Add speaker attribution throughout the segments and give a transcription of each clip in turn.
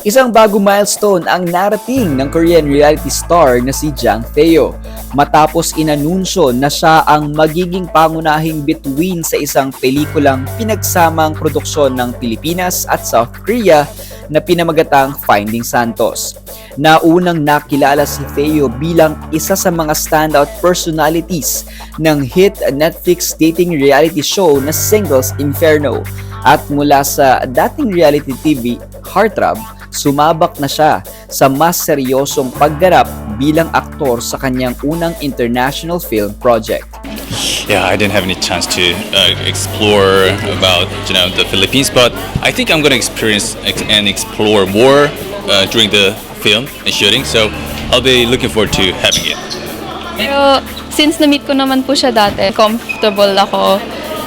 Speaker 1: Isang bagong milestone ang narating ng Korean reality star na si Jang Tae-yo matapos inanunsyo na siya ang magiging pangunahing bituin sa isang pelikulang pinagsamang produksyon ng Pilipinas at South Korea na pinamagatang Finding Santos. Naunang nakilala si Theo bilang isa sa mga standout personalities ng hit Netflix dating reality show na Singles Inferno. At mula sa dating reality TV Heartthrob, sumabak na siya sa mas seryosong paggarap bilang aktor sa kanyang unang international film project.
Speaker 2: Yeah, I didn't have any chance to uh, explore about you know the Philippines, but I think I'm gonna experience ex- and explore more uh, during the film and shooting. So I'll be looking forward to having it.
Speaker 3: Pero since na-meet ko naman po siya dati, comfortable ako.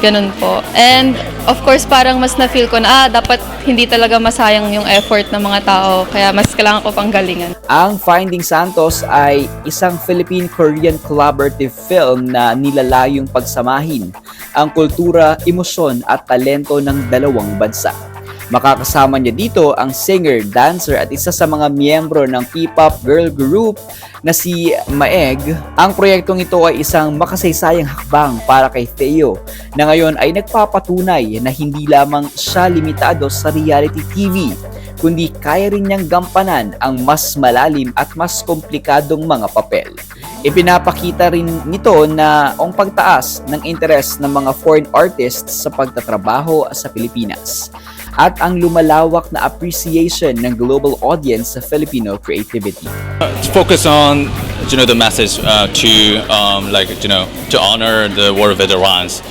Speaker 3: Ganun po. And of course, parang mas na-feel ko na, ah, dapat hindi talaga masayang yung effort ng mga tao. Kaya mas kailangan ko pang galingan.
Speaker 1: Ang Finding Santos ay isang Philippine-Korean collaborative film na nilalayong pagsamahin ang kultura, emosyon at talento ng dalawang bansa. Makakasama niya dito ang singer, dancer at isa sa mga miyembro ng P-pop girl group na si Maeg. Ang proyektong ito ay isang makasaysayang hakbang para kay Theo na ngayon ay nagpapatunay na hindi lamang siya limitado sa reality TV kundi kaya rin niyang gampanan ang mas malalim at mas komplikadong mga papel. Ipinapakita rin nito na ang pagtaas ng interes ng mga foreign artists sa pagtatrabaho sa Pilipinas at ang lumalawak na appreciation ng global audience sa Filipino creativity.
Speaker 2: To focus on you know the message uh, to um, like you know to honor the war veterans.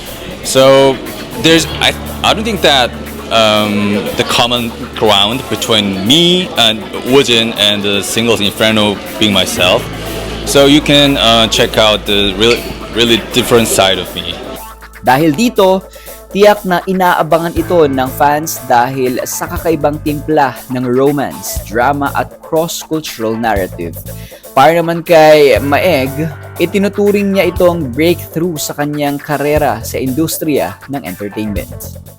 Speaker 2: So there's I I don't think that um, the common ground between me and Woojin and the singles Inferno being myself. So you can uh, check out the really really different side of me.
Speaker 1: Dahil dito, tiyak na inaabangan ito ng fans dahil sa kakaibang timpla ng romance, drama at cross-cultural narrative. Para naman kay Maeg, itinuturing niya itong breakthrough sa kanyang karera sa industriya ng entertainment.